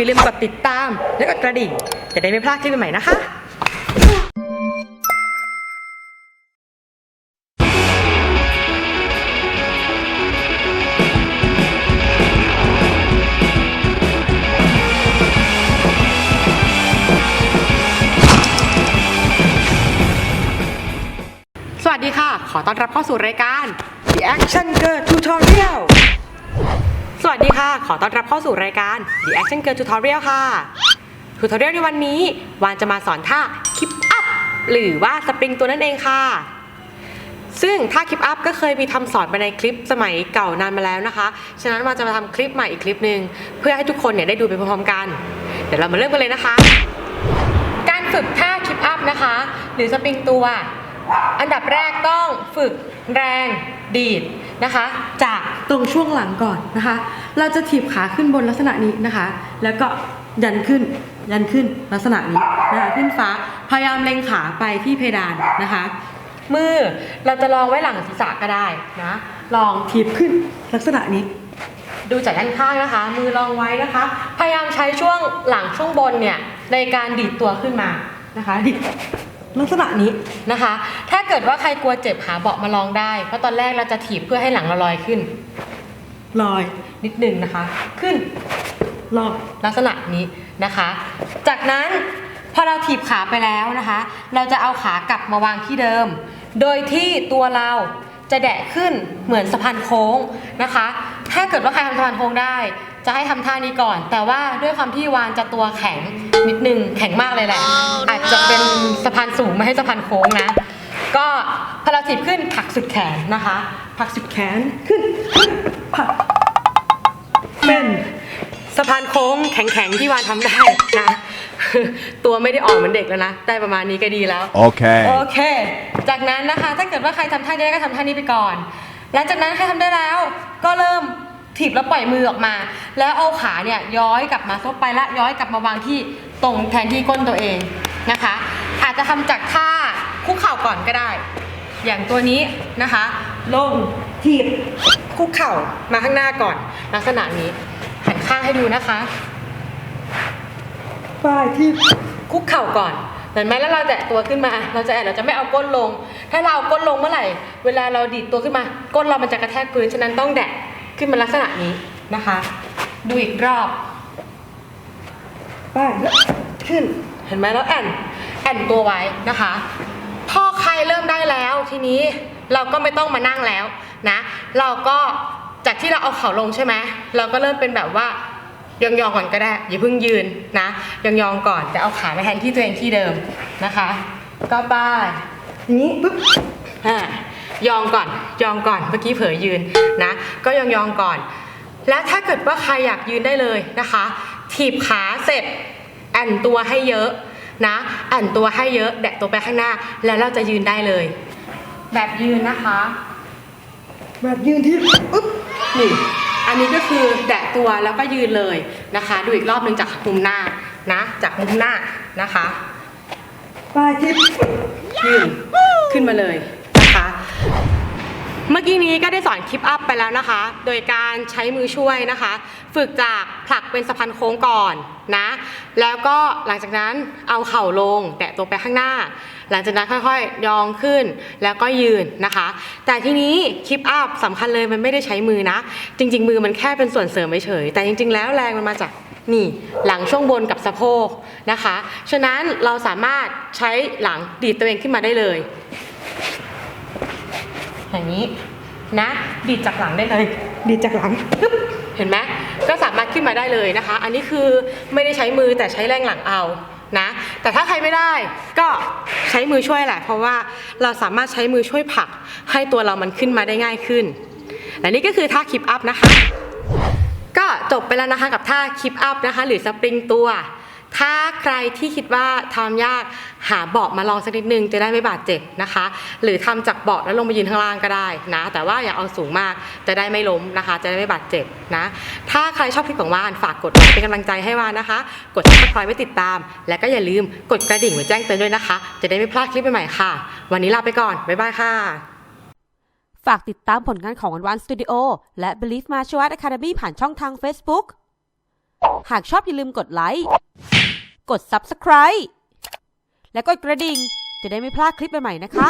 อย่าลืมกดติดตาม และกดกระดิ่ง จะได้ไม่พลาดคลิปใหม่ๆนะคะสวัสดีค่ะ ขอต้อนรับเข้าสู่รายการ The Action Girl Tutorial สวัสดีค่ะ ขอต้อนรับเข้าสู่รายการ The Action Girl Tutorial ค่ะ Tutorial ในวันนี้วานจะมาสอนท่า Keep Up หรือว่าสปริงตัวนั่นเองค่ะ ซึ่งท่า Keep Up ก็เคยมีทำสอนไปในคลิปสมัยเก่านานมาแล้วนะคะ ฉะนั้นวานจะมาทำคลิปใหม่อีกคลิปหนึ่งเพื่อให้ทุกคนเนี่ยได้ดูไปพร้อมๆกัน เดี๋ยวเรามาเริ่มกันเลยนะคะ การฝึกท่า Keep Up นะคะ หรือสปริงตัว อันดับแรกต้องฝึกแรงดีด นะคะ จากตรงช่วงหลังก่อนนะคะ เราจะถีบขาขึ้นบนลักษณะนี้นะคะ แล้วก็ยันขึ้นยันขึ้นลักษณะนี้นะคะขึ้นฟ้าพยายามเล็งขาไปที่เพดานนะคะ มือเราจะลองไว้หลังศีรษะก็ได้นะลองถีบขึ้นลักษณะนี้ ดูจากด้านข้างนะคะ มือรองไว้นะคะ พยายามใช้ช่วงหลังช่วงบนเนี่ยในการดีดตัวขึ้นมานะคะดิด ลักษณะนี้นะคะ ถ้าเกิดว่าใครกลัวเจ็บหาเบาะมาลองได้ เพราะตอนแรกเราจะถีบเพื่อให้หลังเราลอยขึ้น ลอยนิดนึงนะคะ ขึ้นลอยลักษณะนี้นะคะ จากนั้นพอเราถีบขาไปแล้วนะคะ เราจะเอาขากลับมาวางที่เดิม โดยที่ตัวเราจะแดะขึ้นเหมือนสะพานโค้งนะคะ ถ้าเกิดว่าใครทำสะพานโค้งได้ จะให้ทำท่านี้ก่อน แต่ว่าด้วยความที่วานจะตัวแข็งนิดนึงแข็งมากเลยแหละ อาจจะเป็นสะพานสูงไม่ให้สะพานโค้งนะ ก็พอเราถีบขึ้นผลักสุดแขนนะคะผลักสุดแขนขึ้นขึ้นผลักเป็นสะพานโค้งแข็งๆที่วานทำได้นะ ตัวไม่ได้อ่อนเหมือนเด็กแล้วนะ ได้ประมาณนี้ก็ดีแล้ว โอ Okay. เค จากนั้นนะคะ ถ้าเกิดว่าใครทำท่านี้ได้ก็ทำท่านี้ไปก่อน หลังจากนั้นใครทำได้แล้วก็เริ่ม ถีบแล้วปล่อยมือออกมา แล้วเอาขาเนี่ยย้อยกลับมาซบไปและย้อยกลับมาวางที่ตรงแทนที่ก้นตัวเองนะคะ อาจจะทำจากท่าคุกเข่าก่อนก็ได้ อย่างตัวนี้นะคะ ลงถีบคุกเข่ามาข้างหน้าก่อน ลักษณะนี้หันข้างให้ดูนะคะป้ายที่คุกเข่าก่อนเห็นไหมแล้วเราแตะตัวขึ้นมา เราจะแอะเราจะไม่เอาก้นลง ถ้าเราเอาก้นลงเมื่อไหร่ เวลาเราดีดตัวขึ้นมา ก้นเรามันจะกระแทกพื้น ฉะนั้นต้องแดะ ขึ้นมาลักษณะนี้นะคะ ดูอีกรอบป้ายแล้วขึ้นเห็นไหมแล้วแอนแอนตัวไว้นะคะพอใครเริ่มได้แล้วทีนี้เราก็ไม่ต้องมานั่งแล้วนะ เราก็จากที่เราเอาเข่าลงใช่ไหมเราก็เริ่มเป็นแบบว่ายองๆก่อนก็ได้อย่าเพิ่งยืนนะยองๆก่อนแต่เอาขามาแทนที่ตัวเองที่เดิมนะคะ ก็ป้ายอย่างนี้ปุ๊บอ่า ยองก่อน ยองก่อน เมื่อกี้เผลอยืนนะ ก็ยองๆก่อน แล้วถ้าเกิดว่าใครอยากยืนได้เลยนะคะ ถีบขาเสร็จ แอนตัวให้เยอะนะแอนตัวให้เยอะ แดะตัวไปข้างหน้า แล้วเราจะยืนได้เลย แบบยืนนะคะ แบบยืนที่อุ๊บนี่อันนี้ก็คือแดะตัวแล้วก็ยืนเลยนะคะ ดูอีกรอบหนึ่งจากมุมหน้านะ จากมุมหน้านะคะปลายทิพยืนขึ้นมาเลยนะคะ เมื่อกี้นี้ก็ได้สอนคลิปอัพไปแล้วนะคะ โดยการใช้มือช่วยนะคะ ฝึกจากผลักเป็นสะพานโค้งก่อนนะ แล้วก็หลังจากนั้นเอาเข่าลง แตะตัวไปข้างหน้า หลังจากนั้นค่อยๆยองขึ้นแล้วก็ยืนนะคะ แต่ทีนี้คลิปอัพสำคัญเลยมันไม่ได้ใช้มือนะ จริง ๆ มือมันแค่เป็นส่วนเสริมเฉยๆแต่จริง ๆ แล้วแรงมันมาจากนี่หลังช่วงบนกับสะโพกนะคะ ฉะนั้นเราสามารถใช้หลังดีดตัวเองขึ้นมาได้เลย อย่างนี้นะ ดีดจากหลังได้เลยดีดจากหลังปึ๊บเห็นไหมก็สามารถขึ้นมาได้เลยนะคะ อันนี้คือไม่ได้ใช้มือแต่ใช้แรงหลังเอานะ แต่ถ้าใครไม่ได้ก็ใช้มือช่วยแหละ เพราะว่าเราสามารถใช้มือช่วยผลักให้ตัวเรามันขึ้นมาได้ง่ายขึ้นและนี่ก็คือท่าคิปอัพนะคะ ก็จบไปแล้วนะคะกับท่าคิปอัพนะคะ หรือสปริงตัว ถ้าใครที่คิดว่าทำยากหาเบาะมาลองสักนิดนึงจะได้ไม่บาดเจ็บนะคะ หรือทำจากเบาะแล้วลงไปยืนข้างล่างก็ได้นะ แต่ว่าอย่าเอาสูงมากจะได้ไม่ล้มนะคะ จะได้ไม่บาดเจ็บนะ ถ้าใครชอบคลิปของวานฝากกดเป็นกำลังใจให้วานนะคะ กดซับสไครต์ไว้ติดตาม และก็อย่าลืมกดกระดิ่งไว้แจ้งเตือนด้วยนะคะ จะได้ไม่พลาดคลิปใหม่ๆค่ะ วันนี้ลาไปก่อนบ๊ายบายค่ะ ฝากติดตามผลงานของวันวันสตูดิโอและ Believe Martial Art Academy ผ่านช่องทาง Facebook หากชอบอย่าลืมกดไลค์ กด Subscribe และกดกระดิ่งจะได้ไม่พลาดคลิปใหม่ๆนะคะ